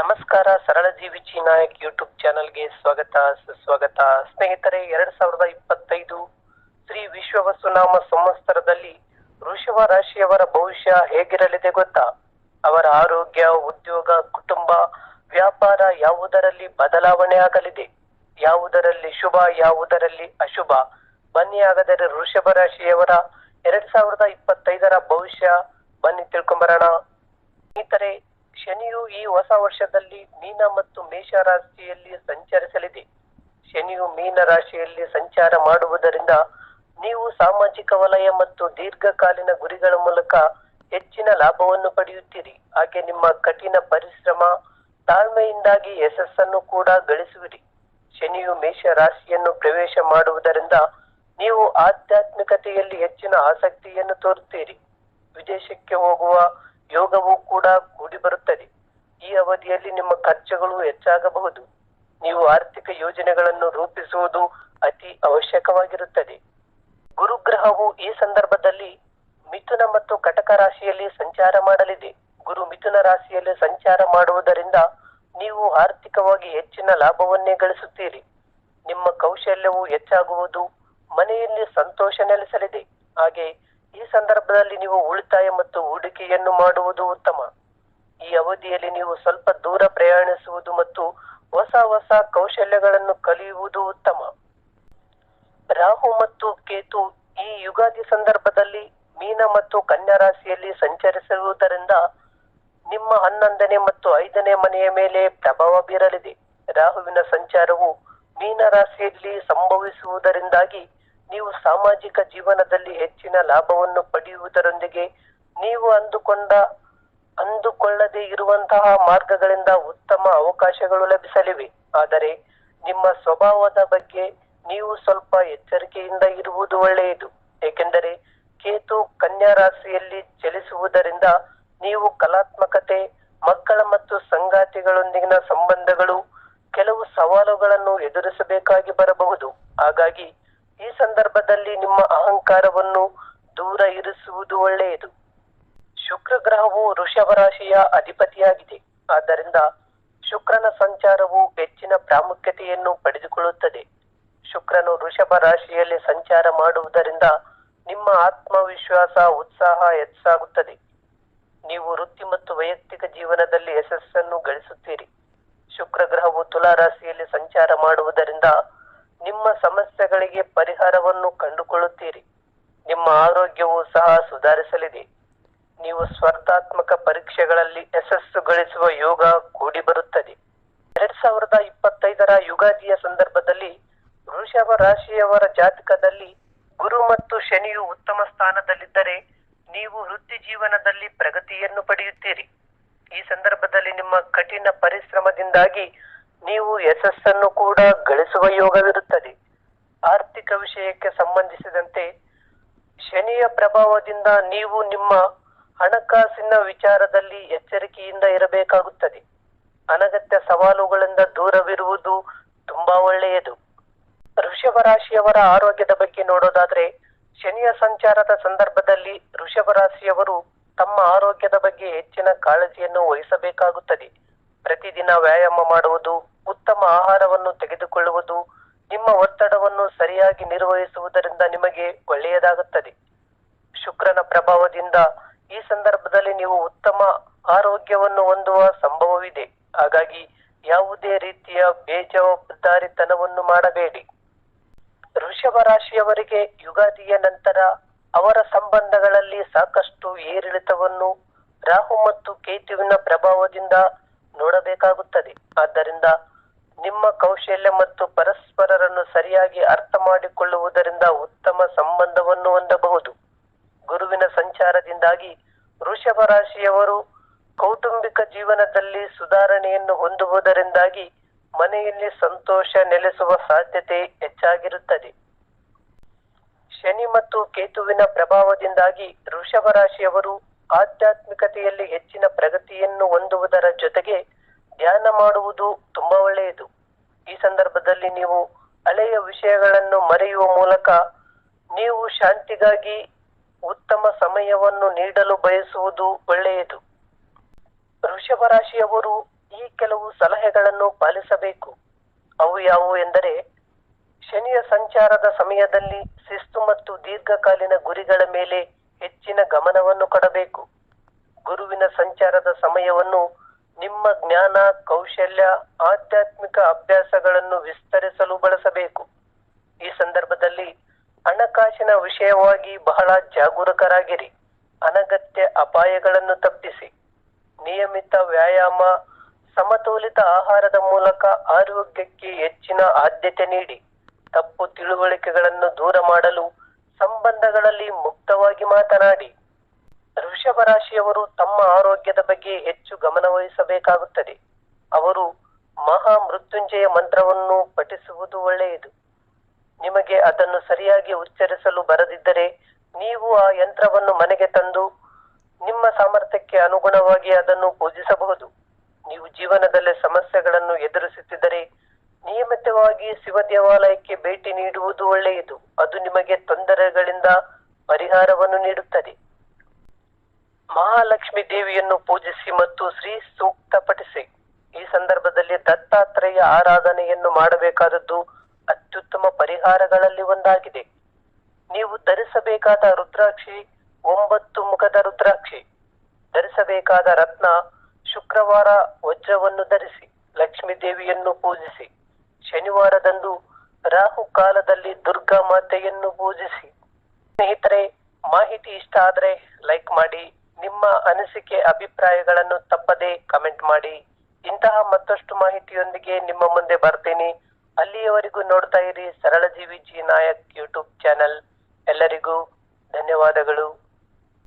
ನಮಸ್ಕಾರ, ಸರಳ ಜೀವಿ ನಾಯಕ್ ಯೂಟ್ಯೂಬ್ ಚಾನೆಲ್ಗೆ ಸ್ವಾಗತ, ಸುಸ್ವಾಗತ. ಸ್ನೇಹಿತರೆ, ಎರಡ್ ಸಾವಿರದ ಇಪ್ಪತ್ತೈದು ಶ್ರೀ ವಿಶ್ವ ವಸುನಾಮ ಸಂವತ್ಸರದಲ್ಲಿ ವೃಷಭ ರಾಶಿಯವರ ಭವಿಷ್ಯ ಹೇಗಿರಲಿದೆ ಗೊತ್ತಾ? ಅವರ ಆರೋಗ್ಯ, ಉದ್ಯೋಗ, ಕುಟುಂಬ, ವ್ಯಾಪಾರ ಯಾವುದರಲ್ಲಿ ಬದಲಾವಣೆ ಆಗಲಿದೆ? ಯಾವುದರಲ್ಲಿ ಶುಭ, ಯಾವುದರಲ್ಲಿ ಅಶುಭ? ಬನ್ನಿ ಆಗದರೆ ವೃಷಭ ರಾಶಿಯವರ ಎರಡ್ ಸಾವಿರದ ಇಪ್ಪತ್ತೈದರ ಭವಿಷ್ಯ ಬನ್ನಿ ತಿಳ್ಕೊಂಬರೋಣ. ಸ್ನೇಹಿತರೆ ಶನಿಯು ಈ ಹೊಸ ವರ್ಷದಲ್ಲಿ ಮೀನ ಮತ್ತು ಮೇಷ ರಾಶಿಯಲ್ಲಿ ಸಂಚರಿಸಲಿದೆ. ಶನಿಯು ಮೀನ ರಾಶಿಯಲ್ಲಿ ಸಂಚಾರ ಮಾಡುವುದರಿಂದ ನೀವು ಸಾಮಾಜಿಕ ವಲಯ ಮತ್ತು ದೀರ್ಘಕಾಲೀನ ಗುರಿಗಳ ಮೂಲಕ ಹೆಚ್ಚಿನ ಲಾಭವನ್ನು ಪಡೆಯುತ್ತೀರಿ. ಹಾಗೆ ನಿಮ್ಮ ಕಠಿಣ ಪರಿಶ್ರಮ, ತಾಳ್ಮೆಯಿಂದಾಗಿ ಯಶಸ್ಸನ್ನು ಕೂಡ ಗಳಿಸುವಿರಿ. ಶನಿಯು ಮೇಷ ರಾಶಿಯನ್ನು ಪ್ರವೇಶ ಮಾಡುವುದರಿಂದ ನೀವು ಆಧ್ಯಾತ್ಮಿಕತೆಯಲ್ಲಿ ಹೆಚ್ಚಿನ ಆಸಕ್ತಿಯನ್ನು ತೋರುತ್ತೀರಿ. ವಿದೇಶಕ್ಕೆ ಹೋಗುವ ಯೋಗವೂ ಕೂಡ ಕೂಡಿ ಬರುತ್ತದೆ. ಈ ಅವಧಿಯಲ್ಲಿ ನಿಮ್ಮ ಖರ್ಚುಗಳು ಹೆಚ್ಚಾಗಬಹುದು. ನೀವು ಆರ್ಥಿಕ ಯೋಜನೆಗಳನ್ನು ರೂಪಿಸುವುದು ಅತಿ ಅವಶ್ಯಕವಾಗಿರುತ್ತದೆ. ಗುರುಗ್ರಹವು ಈ ಸಂದರ್ಭದಲ್ಲಿ ಮಿಥುನ ಮತ್ತು ಕಟಕ ರಾಶಿಯಲ್ಲಿ ಸಂಚಾರ ಮಾಡಲಿದೆ. ಗುರು ಮಿಥುನ ರಾಶಿಯಲ್ಲಿ ಸಂಚಾರ ಮಾಡುವುದರಿಂದ ನೀವು ಆರ್ಥಿಕವಾಗಿ ಹೆಚ್ಚಿನ ಲಾಭವನ್ನೇ ಗಳಿಸುತ್ತೀರಿ. ನಿಮ್ಮ ಕೌಶಲ್ಯವು ಹೆಚ್ಚಾಗುವುದು, ಮನೆಯಲ್ಲಿ ಸಂತೋಷ ನೆಲೆಸಲಿದೆ. ಹಾಗೆ ಈ ಸಂದರ್ಭದಲ್ಲಿ ನೀವು ಉಳಿತಾಯ ಮತ್ತು ಹೂಡಿಕೆಯನ್ನು ಮಾಡುವುದು ಉತ್ತಮ. ಈ ಅವಧಿಯಲ್ಲಿ ನೀವು ಸ್ವಲ್ಪ ದೂರ ಪ್ರಯಾಣಿಸುವುದು ಮತ್ತು ಹೊಸ ಹೊಸ ಕೌಶಲ್ಯಗಳನ್ನು ಕಲಿಯುವುದು ಉತ್ತಮ. ರಾಹು ಮತ್ತು ಕೇತು ಈ ಯುಗಾದಿ ಸಂದರ್ಭದಲ್ಲಿ ಮೀನ ಮತ್ತು ಕನ್ಯಾ ರಾಶಿಯಲ್ಲಿ ಸಂಚರಿಸುವುದರಿಂದ ನಿಮ್ಮ ಹನ್ನೊಂದನೇ ಮತ್ತು ಐದನೇ ಮನೆಯ ಮೇಲೆ ಪ್ರಭಾವ ಬೀರಲಿದೆ. ರಾಹುವಿನ ಸಂಚಾರವು ಮೀನ ರಾಶಿಯಲ್ಲಿ ಸಂಭವಿಸುವುದರಿಂದಾಗಿ ನೀವು ಸಾಮಾಜಿಕ ಜೀವನದಲ್ಲಿ ಹೆಚ್ಚಿನ ಲಾಭವನ್ನು ಪಡೆಯುವುದರೊಂದಿಗೆ ನೀವು ಅಂದುಕೊಂಡ, ಅಂದುಕೊಳ್ಳದೆ ಇರುವಂತಹ ಮಾರ್ಗಗಳಿಂದ ಉತ್ತಮ ಅವಕಾಶಗಳು ಲಭಿಸಲಿವೆ. ಆದರೆ ನಿಮ್ಮ ಸ್ವಭಾವದ ಬಗ್ಗೆ ನೀವು ಸ್ವಲ್ಪ ಎಚ್ಚರಿಕೆಯಿಂದ ಇರುವುದು ಒಳ್ಳೆಯದು. ಏಕೆಂದರೆ ಕೇತು ಕನ್ಯಾ ರಾಶಿಯಲ್ಲಿ ಚಲಿಸುವುದರಿಂದ ನೀವು ಕಲಾತ್ಮಕತೆ, ಮಕ್ಕಳ ಮತ್ತು ಸಂಗಾತಿಗಳೊಂದಿಗಿನ ಸಂಬಂಧಗಳು ಕೆಲವು ಸವಾಲುಗಳನ್ನು ಎದುರಿಸಬೇಕಾಗಿ ಬರಬಹುದು. ಹಾಗಾಗಿ ಸಂದರ್ಭದಲ್ಲಿ ನಿಮ್ಮ ಅಹಂಕಾರವನ್ನು ದೂರ ಇರಿಸುವುದು ಒಳ್ಳೆಯದು. ಶುಕ್ರ ಗ್ರಹವು ವೃಷಭ ರಾಶಿಯ ಅಧಿಪತಿಯಾಗಿದೆ. ಆದ್ದರಿಂದ ಶುಕ್ರನ ಸಂಚಾರವು ಹೆಚ್ಚಿನ ಪ್ರಾಮುಖ್ಯತೆಯನ್ನು ಪಡೆದುಕೊಳ್ಳುತ್ತದೆ. ಶುಕ್ರನು ವೃಷಭ ರಾಶಿಯಲ್ಲಿ ಸಂಚಾರ ಮಾಡುವುದರಿಂದ ನಿಮ್ಮ ಆತ್ಮವಿಶ್ವಾಸ, ಉತ್ಸಾಹ ಹೆಚ್ಚಾಗುತ್ತದೆ. ನೀವು ವೃತ್ತಿ ಮತ್ತು ವೈಯಕ್ತಿಕ ಜೀವನದಲ್ಲಿ ಯಶಸ್ಸನ್ನು ಗಳಿಸುತ್ತೀರಿ. ಶುಕ್ರ ಗ್ರಹವು ತುಲಾ ರಾಶಿಯಲ್ಲಿ ಸಂಚಾರ ಮಾಡುವುದರಿಂದ ನಿಮ್ಮ ಸಮಸ್ಯೆಗಳಿಗೆ ಪರಿಹಾರವನ್ನು ಕಂಡುಕೊಳ್ಳುತ್ತೀರಿ. ನಿಮ್ಮ ಆರೋಗ್ಯವು ಸಹ ಸುಧಾರಿಸಲಿದೆ. ನೀವು ಸ್ಪರ್ಧಾತ್ಮಕ ಪರೀಕ್ಷೆಗಳಲ್ಲಿ ಯಶಸ್ಸು ಗಳಿಸುವ ಯೋಗ ಕೂಡಿ ಬರುತ್ತದೆ. ಎರಡ್ ಸಾವಿರದ ಇಪ್ಪತ್ತೈದರ ಯುಗಾದಿಯ ಸಂದರ್ಭದಲ್ಲಿ ವೃಷಭ ರಾಶಿಯವರ ಜಾತಕದಲ್ಲಿ ಗುರು ಮತ್ತು ಶನಿಯು ಉತ್ತಮ ಸ್ಥಾನದಲ್ಲಿದ್ದರೆ ನೀವು ವೃತ್ತಿ ಜೀವನದಲ್ಲಿ ಪ್ರಗತಿಯನ್ನು ಪಡೆಯುತ್ತೀರಿ. ಈ ಸಂದರ್ಭದಲ್ಲಿ ನಿಮ್ಮ ಕಠಿಣ ಪರಿಶ್ರಮದಿಂದಾಗಿ ನೀವು ಯಶಸ್ಸನ್ನು ಕೂಡ ಗಳಿಸುವ ಯೋಗವಿರುತ್ತದೆ. ಆರ್ಥಿಕ ವಿಷಯಕ್ಕೆ ಸಂಬಂಧಿಸಿದಂತೆ ಶನಿಯ ಪ್ರಭಾವದಿಂದ ನೀವು ನಿಮ್ಮ ಹಣಕಾಸಿನ ವಿಚಾರದಲ್ಲಿ ಎಚ್ಚರಿಕೆಯಿಂದ ಇರಬೇಕಾಗುತ್ತದೆ. ಅನಗತ್ಯ ಸವಾಲುಗಳಿಂದ ದೂರವಿರುವುದು ತುಂಬಾ ಒಳ್ಳೆಯದು. ಋಷಭ ರಾಶಿಯವರ ಆರೋಗ್ಯದ ಬಗ್ಗೆ ನೋಡೋದಾದ್ರೆ, ಶನಿಯ ಸಂಚಾರದ ಸಂದರ್ಭದಲ್ಲಿ ಋಷಭ ರಾಶಿಯವರು ತಮ್ಮ ಆರೋಗ್ಯದ ಬಗ್ಗೆ ಹೆಚ್ಚಿನ ಕಾಳಜಿಯನ್ನು ವಹಿಸಬೇಕಾಗುತ್ತದೆ. ಪ್ರತಿದಿನ ವ್ಯಾಯಾಮ ಮಾಡುವುದು ಉತ್ತಮ ಆಹಾರವನ್ನು ತೆಗೆದುಕೊಳ್ಳುವುದು ನಿಮ್ಮ ಒತ್ತಡವನ್ನು ಸರಿಯಾಗಿ ನಿರ್ವಹಿಸುವುದರಿಂದ ನಿಮಗೆ ಒಳ್ಳೆಯದಾಗುತ್ತದೆ. ಶುಕ್ರನ ಪ್ರಭಾವದಿಂದ ಈ ಸಂದರ್ಭದಲ್ಲಿ ನೀವು ಉತ್ತಮ ಆರೋಗ್ಯವನ್ನು ಹೊಂದುವ ಸಂಭವವಿದೆ. ಹಾಗಾಗಿ ಯಾವುದೇ ರೀತಿಯ ಬೇಜವಾಬ್ದಾರಿತನವನ್ನು ಮಾಡಬೇಡಿ. ವೃಷಭ ರಾಶಿಯವರಿಗೆ ಯುಗಾದಿಯ ನಂತರ ಅವರ ಸಂಬಂಧಗಳಲ್ಲಿ ಸಾಕಷ್ಟು ಏರಿಳಿತವನ್ನು ರಾಹು ಮತ್ತು ಕೇತುವಿನ ಪ್ರಭಾವದಿಂದ ನೋಡಬೇಕಾಗುತ್ತದೆ. ಆದ್ದರಿಂದ ನಿಮ್ಮ ಕೌಶಲ್ಯ ಮತ್ತು ಪರಸ್ಪರರನ್ನು ಸರಿಯಾಗಿ ಅರ್ಥ ಮಾಡಿಕೊಳ್ಳುವುದರಿಂದ ಉತ್ತಮ ಸಂಬಂಧವನ್ನು ಹೊಂದಬಹುದು. ಗುರುವಿನ ಸಂಚಾರದಿಂದಾಗಿ ವೃಷಭ ರಾಶಿಯವರು ಕೌಟುಂಬಿಕ ಜೀವನದಲ್ಲಿ ಸುಧಾರಣೆಯನ್ನು ಹೊಂದುವುದರಿಂದಾಗಿ ಮನೆಯಲ್ಲಿ ಸಂತೋಷ ನೆಲೆಸುವ ಸಾಧ್ಯತೆ ಹೆಚ್ಚಾಗಿರುತ್ತದೆ. ಶನಿ ಮತ್ತು ಕೇತುವಿನ ಪ್ರಭಾವದಿಂದಾಗಿ ವೃಷಭ ರಾಶಿಯವರು ಆಧ್ಯಾತ್ಮಿಕತೆಯಲ್ಲಿ ಹೆಚ್ಚಿನ ಪ್ರಗತಿಯನ್ನು ಹೊಂದುವುದರ ಜೊತೆಗೆ ಧ್ಯಾನ ಮಾಡುವುದು ತುಂಬಾ ಒಳ್ಳೆಯದು. ಈ ಸಂದರ್ಭದಲ್ಲಿ ನೀವು ಹಳೆಯ ವಿಷಯಗಳನ್ನು ಮರೆಯುವ ಮೂಲಕ ನೀವು ಶಾಂತಿಗಾಗಿ ಉತ್ತಮ ಸಮಯವನ್ನು ನೀಡಲು ಬಯಸುವುದು ಒಳ್ಳೆಯದು. ವೃಷಭ ರಾಶಿಯವರು ಈ ಕೆಲವು ಸಲಹೆಗಳನ್ನು ಪಾಲಿಸಬೇಕು. ಅವು ಯಾವುವು ಎಂದರೆ, ಶನಿಯ ಸಂಚಾರದ ಸಮಯದಲ್ಲಿ ಶಿಸ್ತು ಮತ್ತು ದೀರ್ಘಕಾಲೀನ ಗುರಿಗಳ ಮೇಲೆ ಹೆಚ್ಚಿನ ಗಮನವನ್ನು ಕೊಡಬೇಕು. ಗುರುವಿನ ಸಂಚಾರದ ಸಮಯವನ್ನು ನಿಮ್ಮ ಜ್ಞಾನ, ಕೌಶಲ್ಯ, ಆಧ್ಯಾತ್ಮಿಕ ಅಭ್ಯಾಸಗಳನ್ನು ವಿಸ್ತರಿಸಲು ಬಳಸಬೇಕು. ಈ ಸಂದರ್ಭದಲ್ಲಿ ಹಣಕಾಸಿನ ವಿಷಯವಾಗಿ ಬಹಳ ಜಾಗರೂಕರಾಗಿರಿ. ಅನಗತ್ಯ ಅಪಾಯಗಳನ್ನು ತಪ್ಪಿಸಿ. ನಿಯಮಿತ ವ್ಯಾಯಾಮ, ಸಮತೋಲಿತ ಆಹಾರದ ಮೂಲಕ ಆರೋಗ್ಯಕ್ಕೆ ಹೆಚ್ಚಿನ ಆದ್ಯತೆ ನೀಡಿ. ತಪ್ಪು ತಿಳುವಳಿಕೆಗಳನ್ನು ದೂರ ಮಾಡಲು ಸಂಬಂಧಗಳಲ್ಲಿ ಮುಕ್ತವಾಗಿ ಮಾತನಾಡಿ. ವೃಷಭ ರಾಶಿಯವರು ತಮ್ಮ ಆರೋಗ್ಯದ ಬಗ್ಗೆ ಹೆಚ್ಚು ಗಮನವಹಿಸಬೇಕಾಗುತ್ತದೆ ಅವರು ಮಹಾ ಮೃತ್ಯುಂಜಯ ಮಂತ್ರವನ್ನು ಪಠಿಸುವುದು ಒಳ್ಳೆಯದು. ನಿಮಗೆ ಅದನ್ನು ಸರಿಯಾಗಿ ಉಚ್ಚರಿಸಲು ಬರದಿದ್ದರೆ ನೀವು ಆ ಯಂತ್ರವನ್ನು ಮನೆಗೆ ತಂದು ನಿಮ್ಮ ಸಾಮರ್ಥ್ಯಕ್ಕೆ ಅನುಗುಣವಾಗಿ ಅದನ್ನು ಪೂಜಿಸಬಹುದು. ನೀವು ಜೀವನದಲ್ಲಿ ಸಮಸ್ಯೆಗಳನ್ನು ಎದುರಿಸುತ್ತಿದ್ದರೆ ನಿಯಮಿತವಾಗಿ ಶಿವ ದೇವಾಲಯಕ್ಕೆ ಭೇಟಿ ನೀಡುವುದು ಒಳ್ಳೆಯದು. ಅದು ನಿಮಗೆ ತೊಂದರೆಗಳಿಂದ ಪರಿಹಾರವನ್ನು ನೀಡುತ್ತದೆ. ಮಹಾಲಕ್ಷ್ಮಿ ದೇವಿಯನ್ನು ಪೂಜಿಸಿ ಮತ್ತು ಶ್ರೀ ಸೂಕ್ತ ಪಠಿಸಿ ಈ ಸಂದರ್ಭದಲ್ಲಿ ದತ್ತಾತ್ರೇಯ ಆರಾಧನೆಯನ್ನು ಮಾಡಬೇಕಾದದ್ದು ಅತ್ಯುತ್ತಮ ಪರಿಹಾರಗಳಲ್ಲಿ ಒಂದಾಗಿದೆ. ನೀವು ಧರಿಸಬೇಕಾದ ರುದ್ರಾಕ್ಷಿ, ಒಂಬತ್ತು ಮುಖದ ರುದ್ರಾಕ್ಷಿ. ಧರಿಸಬೇಕಾದ ರತ್ನ, ಶುಕ್ರವಾರ ವಜ್ರವನ್ನು ಧರಿಸಿ, ಲಕ್ಷ್ಮೀ ದೇವಿಯನ್ನು ಪೂಜಿಸಿ, ಶನಿವಾರದಂದು ರಾಹು ಕಾಲದಲ್ಲಿ ದುರ್ಗಾ ಮಾತೆಯನ್ನು ಪೂಜಿಸಿ. ಸ್ನೇಹಿತರೆ, ಮಾಹಿತಿ ಇಷ್ಟ ಆದರೆ ಲೈಕ್ ಮಾಡಿ ನಿಮ್ಮ ಅನಿಸಿಕೆ, ಅಭಿಪ್ರಾಯಗಳನ್ನು ತಪ್ಪದೇ ಕಮೆಂಟ್ ಮಾಡಿ. ಇಂತಹ ಮತ್ತಷ್ಟು ಮಾಹಿತಿಯೊಂದಿಗೆ ನಿಮ್ಮ ಮುಂದೆ ಬರ್ತೀನಿ. ಅಲ್ಲಿಯವರೆಗೂ ನೋಡ್ತಾ ಇರಿ ಸರಳ ಜೀವಿ ಜಿ ನಾಯಕ್ ಯೂಟ್ಯೂಬ್ ಚಾನೆಲ್ ಎಲ್ಲರಿಗೂ ಧನ್ಯವಾದಗಳು.